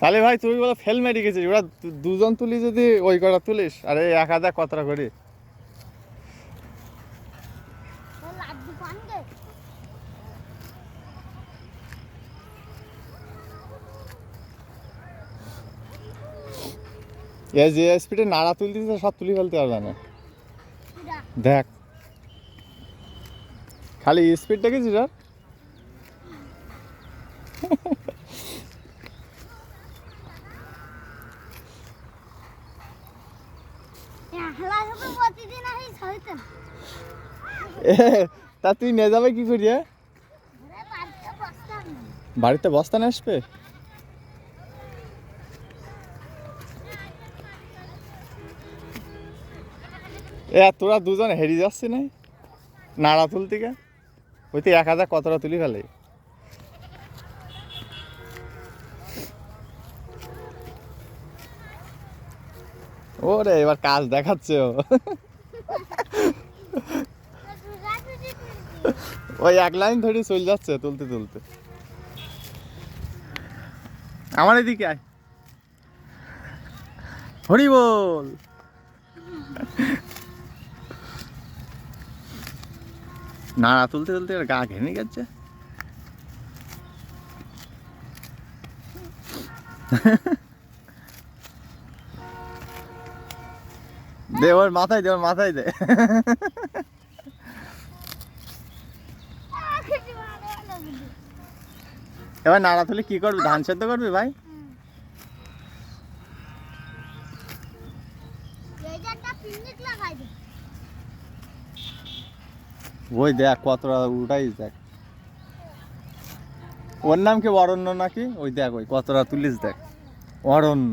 তাহলে ভাই তুই বলে ফেল মেরে গেছিস ওরা দুজন তুলি যদি ওই কটা তুলিস আরে এক হাজার কতটা করি? যে স্পিডে নাড়া তুলতেছে সব তুলি ফেলতে পারবে না। দেখ। খালি স্পিড দেখেছিস আর তা তুই নিয়ে যাবে কি করি এ? বাড়িতে না বস্তা নিয়ে আসবে? এ তোরা দুজন হেরি যাচ্ছি না নাড়া তুলতে গে ওই তো এক হাজার কতটা তুলি ফেলে। ওরে, এবার কাজ দেখাচ্ছে ও। ওই এক লাইন ধরে চলে যাচ্ছে তুলতে তুলতে। আমার এদিকে আয়। হরি বল। নাড়া তুলতে তুলতে গা ঘেমে গেছে। দে, ওর মাথায় দে, ওর মাথায় দে। এবার নাড়া কি করবি? ধান সেদ্ধ করবি ভাই? ওই দেখ, কতটা উল্টাই দেখ। ওর নাম কি? অরণ্য নাকি? ওই দেখ, ওই কতটা তুলিস দেখ। অরণ্য।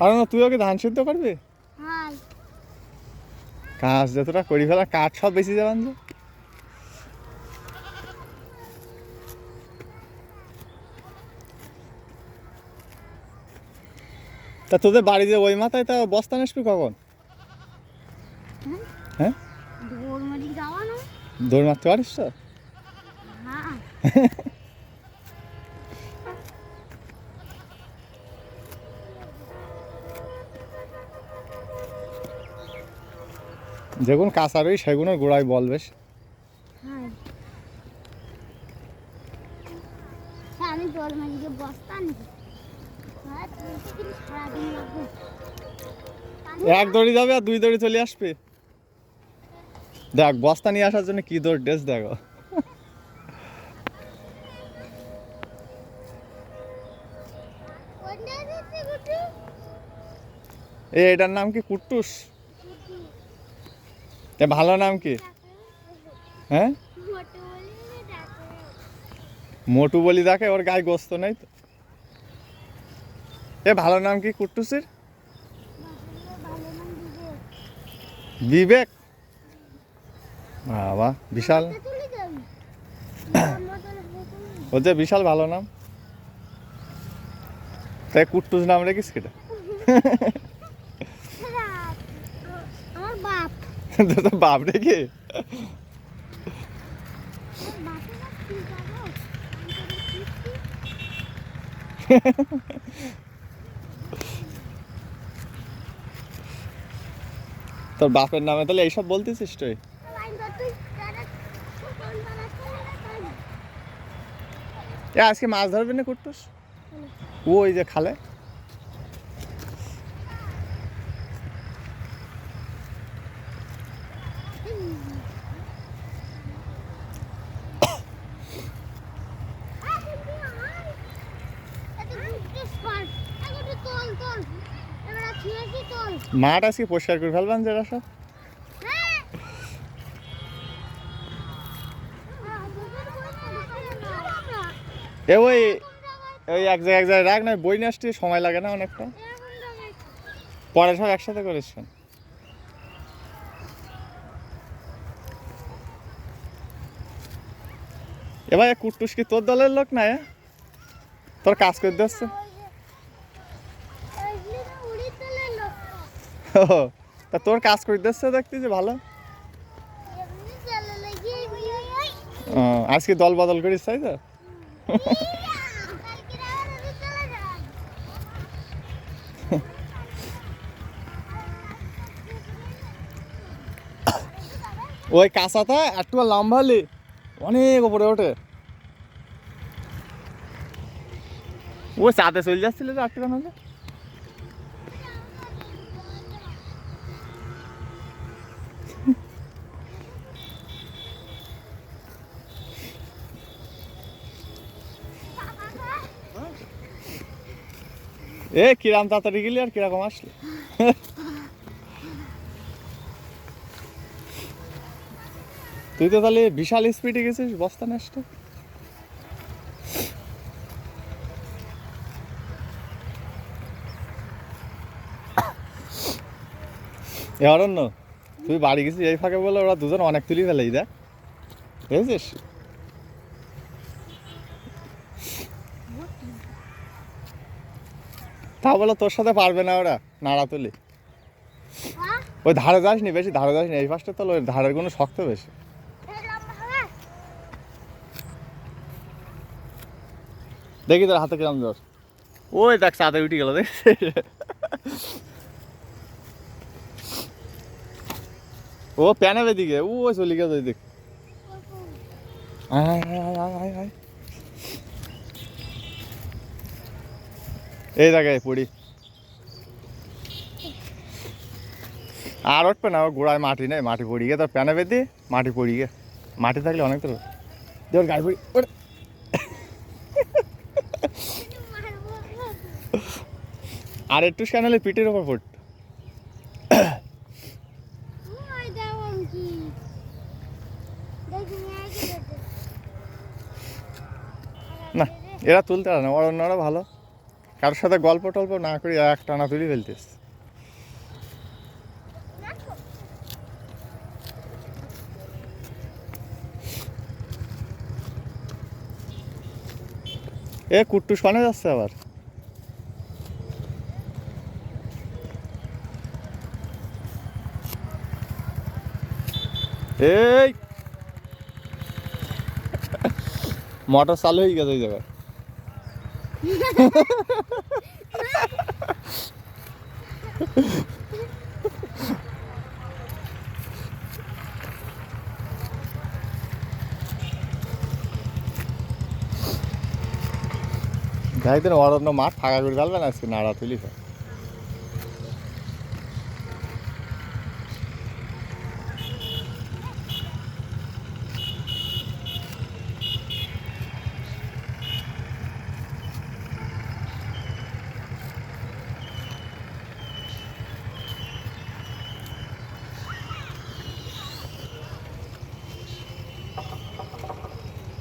আর না তুই ওকে ধান সিদ্ধ করবি? হ্যাঁ। কাজ যতটা করি ফেলা কাঠ সব বেশি যাবেন যে তা। তোদের বাড়িতে ওই মাথায় তা বস্তা আসবি কখন? হ্যাঁ। না। দৌড় মারতে পারিস তো? যেগুন কাঁচা রই সেগুনের গোড়ায় বল বেশ। হ্যাঁ। হ্যাঁ, আমি বস্তা হ্যাঁ এক দড়ি যাবে আর দুই দড়ি চলে আসবে। দেখ বস্তা নিয়ে আসার জন্য কি দৌড় ড্রেস দেখো। এটার নাম কি কুট্টুস? এ ভালো নাম কি? হ্যাঁ? মোটু বলি দেখে ওর গায়ে গোস্ত নেই তো। এ ভালো নাম কি কুট্টুসের? বিবেক। বাবা, বিশাল। ও যে বিশাল ভালো নাম। তাই কুট্টুস নাম রেখিস কেটা আমার তোর বাপ রেখে তোর বাপের নামে তাহলে এইসব বলতেছিস তুই? আজকে মাছ ধরবি না ও ওই যে খালে। মাঠ আজকে পরিষ্কার করে ফেলবেন যেটা সব এ ওই ওই এক জায়গায় এক জায়গায় রাখ না বই নিয়ে আসতে সময় লাগে না অনেকটা। পরে সব একসাথে করেছেন। এবার কুট্টুস কি তোর দলের লোক না? তোর কাজ করে দিচ্ছে। তা তোর কাজ করে দিচ্ছে দেখতেছি ভালো? আজকে দল বদল করিস, তাই তো? ওই কাঁচাটা একটু লম্বা হলে অনেক উপরে ওঠে। ও, চাঁদে চলে যাচ্ছিল তো একটু হলে এ, কিরাম তাড়াতাড়ি গেলি আর কীরকম আসলি? তুই তো তাহলে বিশাল স্পিডে গেছিস, বস্তা নষ্ট এ, অরণ্য, তুই বাড়ি গেছিস এই ফাঁকে বলে ওরা দুজন অনেক তুলি ফেলেই, দেখ। বুঝেছিস? তা বলে তোর সাথে পারবে না ওরা নাড়া তুলি। ওই ধারে যাস নি বেশি ধারে যাস নি এই পাশটা তো ওই ধারের কোনো শক্ত বেশি। দেখি তোর হাতে কিরম জোর ওই দেখ চাঁদে উঠে গেল দেখ। ও প্যানে বেদিকে ও চলে ওই দেখ। আয়, আয়, আয়, আয়, আয়, এই জায়গায় পড়ি আর উঠবে না গোড়ায় মাটি নেই, মাটি পড়ি গে তোর প্যানে বেদি মাটি পড়ি গে মাটি থাকলে অনেক তো তোর গায়ে পড়ি। আর একটু স্ক্যানালে পিঠের ওপর পড়ত না, এরা তুলতে পারে না, ওরা অন্যরা ভালো। কারোর সাথে গল্প টল্প না করি, এক টানা তুলি ফেলতিস এ কুট্টুস পানে যাচ্ছে আবার? এই! মোটর চালু হয়ে গেছে ওই জায়গায়। যাই তো অরণ্য মাঠ ফাঁকা করে ফেলবে না আজকে নাড়া তুলি ফেল